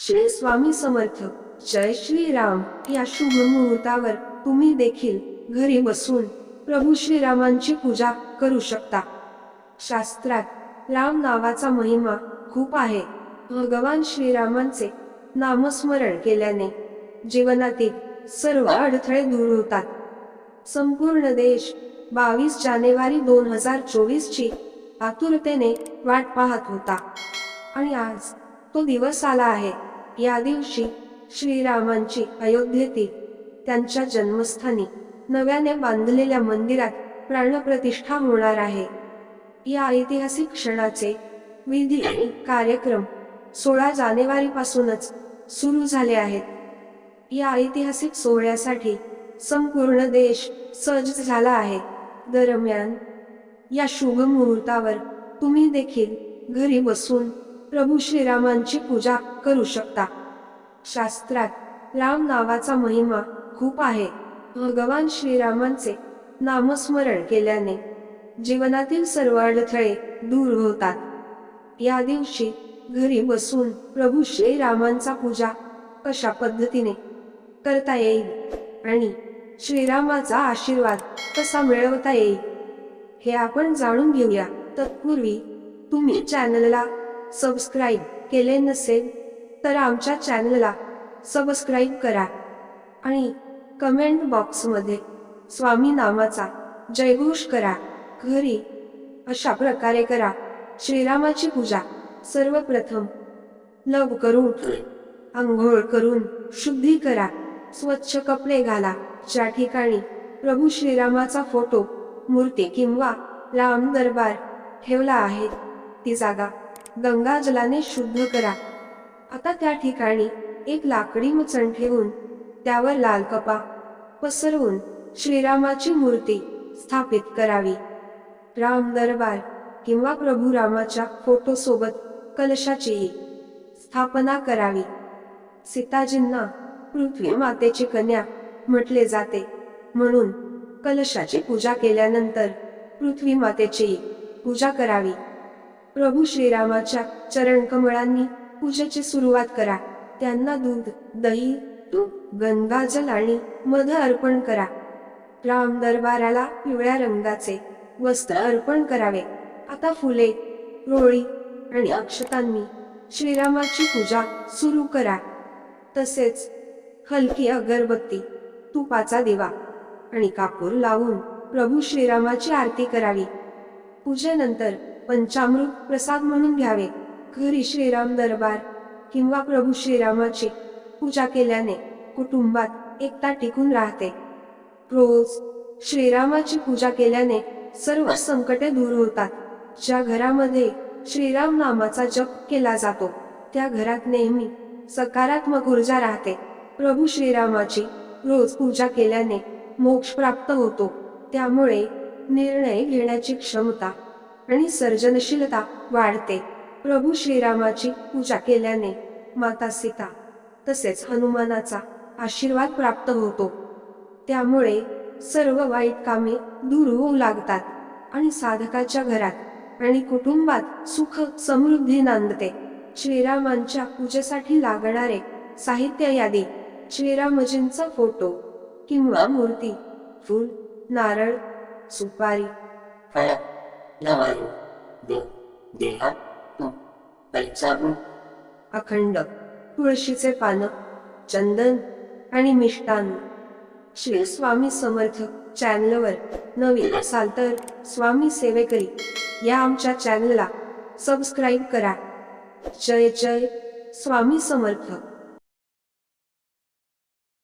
श्री स्वामी समर्थ जय श्रीराम या शुभ मुहूर्तावर तुम्ही देखील घरी बसून प्रभू श्रीरामांची पूजा करू शकता. शास्त्रात राम नावाचा महिमा खूप आहे. भगवान श्रीरामांचे नामस्मरण केल्याने जीवनातील सर्व अडथळे दूर होतात. संपूर्ण देश बावीस जानेवारी दोन हजार चोवीस ची आतुरतेने वाट पाहत होता. आणि आज तो दिवस आला आहे. या दिवशी श्रीरामांची अयोध्येतील त्यांच्या जन्मस्थानी नव्याने बांधलेल्या मंदिरात प्राणप्रतिष्ठा होणार आहे. या ऐतिहासिक क्षणाचे विधी कार्यक्रम सोळा जानेवारीपासूनच सुरू झाले आहेत. या ऐतिहासिक सोहळ्यासाठी संपूर्ण देश सज्ज झाला आहे. दरम्यान या शुभ मुहूर्तावर तुम्ही देखील घरी बसून प्रभू श्रीरामांची पूजा करू शकता. शास्त्रात राम नावाचा महिमा खूप आहे. भगवान श्रीरामांचे नामस्मरण केल्याने जीवनातील सर्व अडथळे दूर होतात. या दिवशी घरी बसून प्रभू श्रीरामांचा पूजा कशा पद्धतीने करता येईल आणि श्रीरामाचा आशीर्वाद कसा मिळवता येईल हे आपण जाणून घेऊया. तत्पूर्वी तुम्ही चॅनलला सबस्क्राईब केले नसेल तर आमच्या चॅनलला सबस्क्राईब करा आणि कमेंट बॉक्समध्ये स्वामी नामाचा जयघोष करा. घरी अशा प्रकारे करा. श्रीरामाची पूजा सर्वप्रथम लवकर उठून आंघोळ करून शुद्धी करा. स्वच्छ कपडे घाला. ज्या ठिकाणी प्रभू श्रीरामाचा फोटो मूर्ती किंवा राम दरबार ठेवला आहे ती जागा गंगा जलाने शुद्ध करा. आता त्या ठिकाणी एक लाकडी मचण ठेवून त्यावर लाल कपा पसरवून श्रीरामाची मूर्ती स्थापित करावी. राम दरबार किंवा प्रभू रामाच्या फोटो सोबत कलशाचीही स्थापना करावी. सीताजींना पृथ्वी मातेची कन्या म्हटले जाते. म्हणून कलशाची पूजा केल्यानंतर पृथ्वी मातेची पूजा करावी. प्रभू श्रीरामाच्या चरण कमळांनी पूजेची सुरुवात करा. त्यांना दूध दही तूप गंगाजल आणि मध अर्पण करा. राम दरबाराला पिवळ्या रंगाचे वस्त्र अर्पण करावे. आता फुले रोळी आणि अक्षतांनी श्रीरामाची पूजा सुरू करा. तसेच हलकी अगरबत्ती तुपाचा दिवा आणि कापूर लावून प्रभू श्रीरामाची आरती करावी. पूजेनंतर पंचामृत प्रसाद म्हणून घ्यावे. घरी श्रीराम दरबार किंवा प्रभू श्रीरामाची पूजा केल्याने कुटुंबात एकता टिकून राहते. रोज श्रीरामाची पूजा केल्याने सर्व संकटे दूर होतात. ज्या घरामध्ये श्रीराम नामाचा जप केला जातो त्या घरात नेहमी सकारात्मक ऊर्जा राहते. प्रभू श्रीरामाची रोज पूजा केल्याने मोक्ष प्राप्त होतो. त्यामुळे निर्णय घेण्याची क्षमता आणि सर्जनशीलता वाढते. प्रभू श्रीरामाची पूजा केल्याने माता सीता तसेच हनुमानाचा आशीर्वाद प्राप्त होतो. त्यामुळे सर्व वाईट कामे दूर होऊ लागतात आणि साधकाच्या घरात आणि कुटुंबात सुख समृद्धी नांदते. श्रीरामांच्या पूजेसाठी लागणारे साहित्य यादी श्रीरामजींचा फोटो किंवा मूर्ती फूल नारळ सुपारी फळ लवायू दे देहा तू अखंड तुळशीचे पानं चंदन आणि मिष्टान्न श्री स्वामी समर्थ चॅनलवर नवीन असाल तर स्वामी सेवेकरी या आमच्या चॅनलला सबस्क्राईब करा. जय जय स्वामी समर्थ.